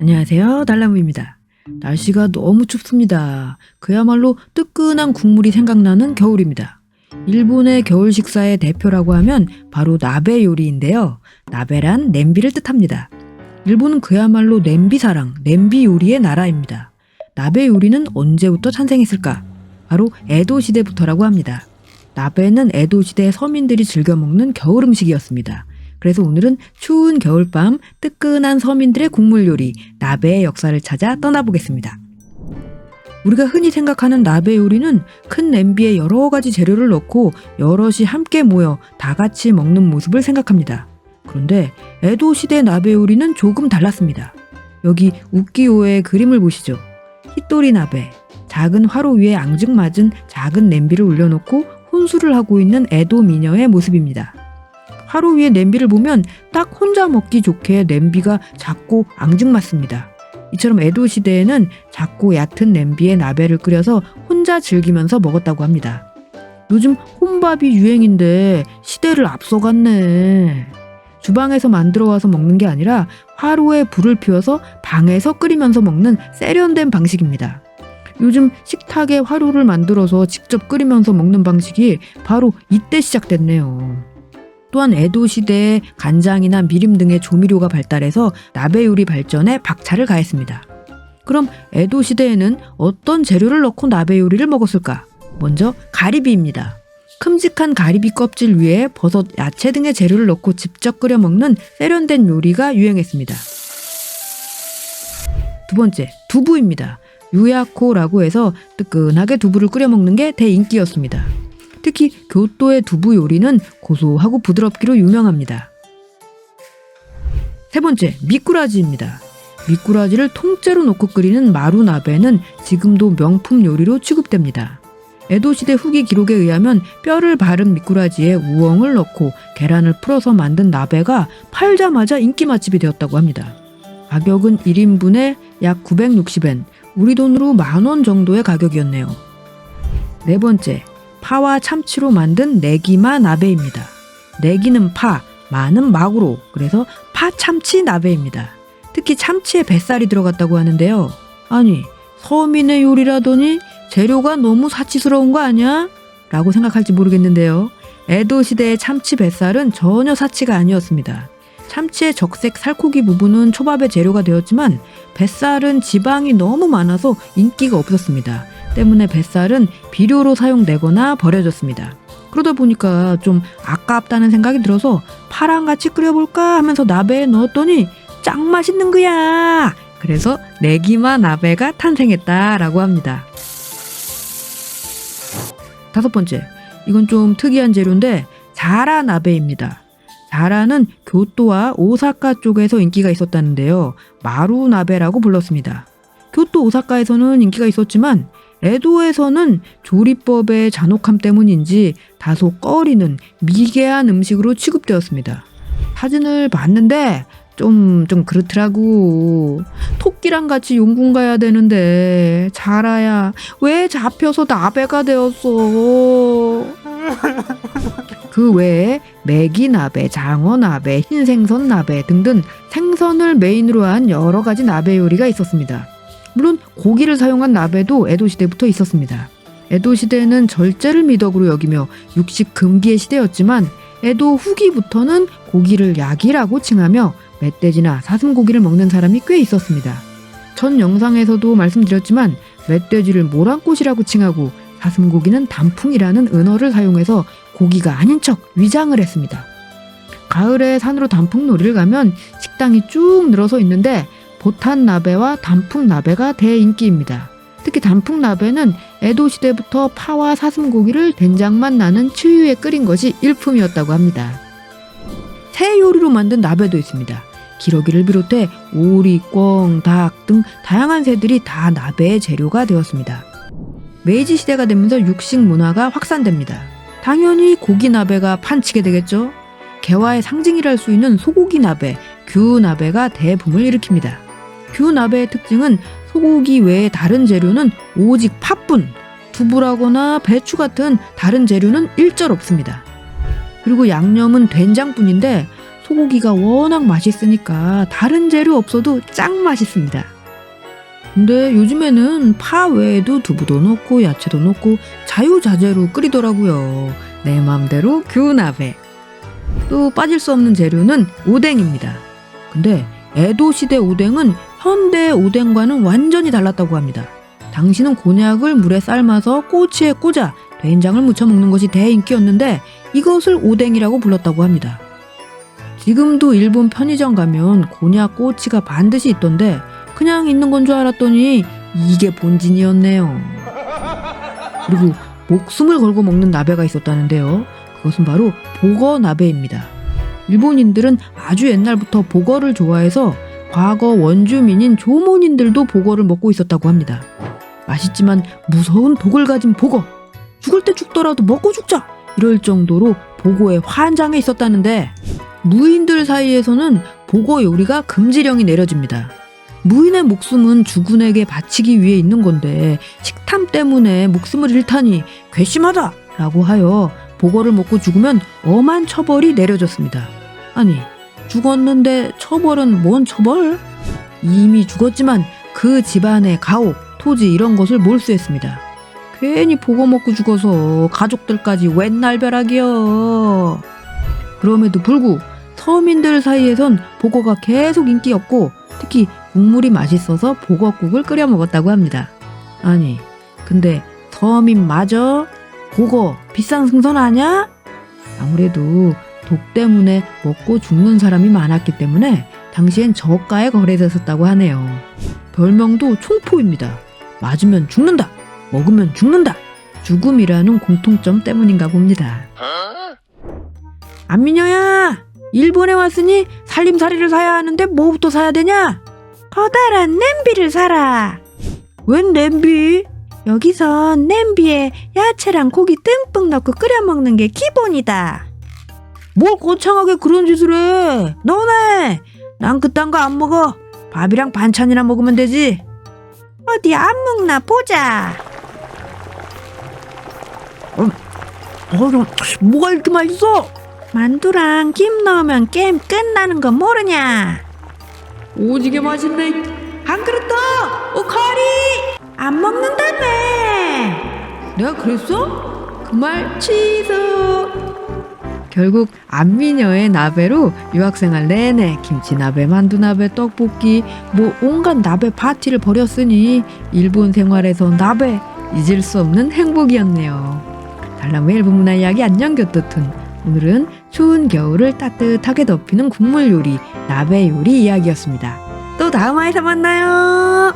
안녕하세요. 달나무입니다. 날씨가 너무 춥습니다. 그야말로 뜨끈한 국물이 생각나는 겨울입니다. 일본의 겨울 식사의 대표라고 하면 바로 나베 요리인데요. 나베란 냄비를 뜻합니다. 일본은 그야말로 냄비 사랑, 냄비 요리의 나라입니다. 나베 요리는 언제부터 탄생했을까? 바로 에도 시대부터라고 합니다. 나베는 에도 시대 서민들이 즐겨 먹는 겨울 음식이었습니다. 그래서 오늘은 추운 겨울밤 뜨끈한 서민들의 국물 요리 나베의 역사를 찾아 떠나보겠습니다. 우리가 흔히 생각하는 나베 요리는 큰 냄비에 여러 가지 재료를 넣고 여럿이 함께 모여 다 같이 먹는 모습을 생각합니다. 그런데 에도 시대 나베 요리는 조금 달랐습니다. 여기 우키요의 그림을 보시죠. 히토리 나베, 작은 화로 위에 앙증맞은 작은 냄비를 올려놓고 혼술을 하고 있는 에도 미녀의 모습입니다. 화로 위에 냄비를 보면 딱 혼자 먹기 좋게 냄비가 작고 앙증맞습니다. 이처럼 에도 시대에는 작고 얕은 냄비에 나베를 끓여서 혼자 즐기면서 먹었다고 합니다. 요즘 혼밥이 유행인데 시대를 앞서갔네. 주방에서 만들어 와서 먹는 게 아니라 화로에 불을 피워서 방에서 끓이면서 먹는 세련된 방식입니다. 요즘 식탁에 화로를 만들어서 직접 끓이면서 먹는 방식이 바로 이때 시작됐네요. 또한 에도 시대에 간장이나 미림 등의 조미료가 발달해서 나베 요리 발전에 박차를 가했습니다. 그럼 에도 시대에는 어떤 재료를 넣고 나베 요리를 먹었을까? 먼저 가리비입니다. 큼직한 가리비 껍질 위에 버섯, 야채 등의 재료를 넣고 직접 끓여 먹는 세련된 요리가 유행했습니다. 두 번째, 두부입니다. 유야코라고 해서 뜨끈하게 두부를 끓여 먹는 게 대인기였습니다. 특히 교토의 두부 요리는 고소하고 부드럽기로 유명합니다. 세 번째, 미꾸라지입니다. 미꾸라지를 통째로 넣고 끓이는 마루나베는 지금도 명품 요리로 취급됩니다. 에도시대 후기 기록에 의하면 뼈를 바른 미꾸라지에 우엉을 넣고 계란을 풀어서 만든 나베가 팔자마자 인기 맛집이 되었다고 합니다. 가격은 1인분에 약 960엔, 우리 돈으로 만 원 정도의 가격이었네요. 네 번째, 파와 참치로 만든 네기마 나베입니다. 네기는 파, 마는 마구로, 그래서 파참치 나베입니다. 특히 참치에 뱃살이 들어갔다고 하는데요. 아니, 서민의 요리라더니 재료가 너무 사치스러운 거 아니야? 라고 생각할지 모르겠는데요. 에도 시대의 참치 뱃살은 전혀 사치가 아니었습니다. 참치의 적색 살코기 부분은 초밥의 재료가 되었지만 뱃살은 지방이 너무 많아서 인기가 없었습니다. 때문에 뱃살은 비료로 사용되거나 버려졌습니다. 그러다 보니까 좀 아깝다는 생각이 들어서 파랑 같이 끓여볼까 하면서 나베에 넣었더니 짱 맛있는 거야! 그래서 네기마 나베가 탄생했다라고 합니다. 다섯 번째, 이건 좀 특이한 재료인데 자라 나베입니다. 자라는 교토와 오사카 쪽에서 인기가 있었다는데요. 마루 나베라고 불렀습니다. 교토 오사카에서는 인기가 있었지만 에도에서는 조리법의 잔혹함 때문인지 다소 꺼리는 미개한 음식으로 취급되었습니다. 사진을 봤는데 좀, 좀 그렇더라고. 토끼랑 같이 용궁 가야 되는데, 자라야, 왜 잡혀서 나베가 되었어? 그 외에 메기나베, 장어나베, 흰생선 나베 등등 생선을 메인으로 한 여러 가지 나베 요리가 있었습니다. 물론 고기를 사용한 나베도 에도 시대부터 있었습니다. 에도 시대는 절제를 미덕으로 여기며 육식 금기의 시대였지만 에도 후기부터는 고기를 약이라고 칭하며 멧돼지나 사슴고기를 먹는 사람이 꽤 있었습니다. 전 영상에서도 말씀드렸지만 멧돼지를 모란꽃이라고 칭하고 사슴고기는 단풍이라는 은어를 사용해서 고기가 아닌 척 위장을 했습니다. 가을에 산으로 단풍놀이를 가면 식당이 쭉 늘어서 있는데 보탄 나베와 단풍 나베가 대인기입니다. 특히 단풍 나베는 에도 시대부터 파와 사슴고기를 된장만 나는 추유에 끓인 것이 일품이었다고 합니다. 새 요리로 만든 나베도 있습니다. 기러기를 비롯해 오리, 꿩, 닭 등 다양한 새들이 다 나베의 재료가 되었습니다. 메이지 시대가 되면서 육식 문화가 확산됩니다. 당연히 고기 나베가 판치게 되겠죠. 개화의 상징이라 할수 있는 소고기 나베, 규 나베가 대붐을 일으킵니다. 규 나베의 특징은 소고기 외의 다른 재료는 오직 팥뿐, 두부라거나 배추 같은 다른 재료는 일절 없습니다. 그리고 양념은 된장뿐인데 소고기가 워낙 맛있으니까 다른 재료 없어도 짱 맛있습니다. 근데 요즘에는 파 외에도 두부도 넣고 야채도 넣고 자유자재로 끓이더라고요. 내 맘대로 교나베. 또 빠질 수 없는 재료는 오뎅입니다. 근데 에도 시대 오뎅은 현대 오뎅과는 완전히 달랐다고 합니다. 당시는 곤약을 물에 삶아서 꼬치에 꽂아 된장을 무쳐 먹는 것이 대인기였는데 이것을 오뎅이라고 불렀다고 합니다. 지금도 일본 편의점 가면 곤약 꼬치가 반드시 있던데 그냥 있는 건 줄 알았더니 이게 본진이었네요. 그리고 목숨을 걸고 먹는 나베가 있었다는데요. 그것은 바로 보거 나베입니다. 일본인들은 아주 옛날부터 보거를 좋아해서 과거 원주민인 조몬인들도 보거를 먹고 있었다고 합니다. 맛있지만 무서운 독을 가진 보거. 죽을 때 죽더라도 먹고 죽자. 이럴 정도로 보고에 환장해 있었다는데 무인들 사이에서는 보고 요리가 금지령이 내려집니다. 무인의 목숨은 주군에게 바치기 위해 있는 건데 식탐 때문에 목숨을 잃다니 괘씸하다 라고 하여 보고를 먹고 죽으면 엄한 처벌이 내려졌습니다. 아니 죽었는데 처벌은 뭔 처벌? 이미 죽었지만 그 집안의 가옥, 토지 이런 것을 몰수했습니다. 괜히 보고 먹고 죽어서 가족들까지 웬 날벼락이여. 그럼에도 불구 서민들 사이에선 보거가 계속 인기였고 특히 국물이 맛있어서 보거국을 끓여 먹었다고 합니다. 아니, 근데 서민 마저 보거 비싼 생선 아냐? 아무래도 독 때문에 먹고 죽는 사람이 많았기 때문에 당시엔 저가에 거래됐었다고 하네요. 별명도 총포입니다. 맞으면 죽는다. 먹으면 죽는다. 죽음이라는 공통점 때문인가 봅니다. 안민영야, 일본에 왔으니 살림살이를 사야 하는데 뭐부터 사야 되냐? 커다란 냄비를 사라. 웬 냄비? 여기선 냄비에 야채랑 고기 듬뿍 넣고 끓여 먹는 게 기본이다. 뭘 거창하게 그런 짓을 해? 너네! 난 그딴 거 안 먹어. 밥이랑 반찬이나 먹으면 되지. 어디 안 먹나 보자. 어, 뭐가 이렇게 맛있어? 만두랑 김 넣으면 게임 끝나는 거 모르냐? 오지게 맛있네. 한 그릇 더! 오카리! 안 먹는다며! 내가 그랬어? 그 말 취소! 결국 안미녀의 나베로 유학생활 내내 김치나베, 만두나베, 떡볶이 뭐 온갖 나베 파티를 벌였으니 일본 생활에서 나베 잊을 수 없는 행복이었네요. 달라무의 일본 문화 이야기 안녕 교토툰 오늘은 추운 겨울을 따뜻하게 덮이는 국물 요리 나베 요리 이야기였습니다. 또 다음 화에서 만나요.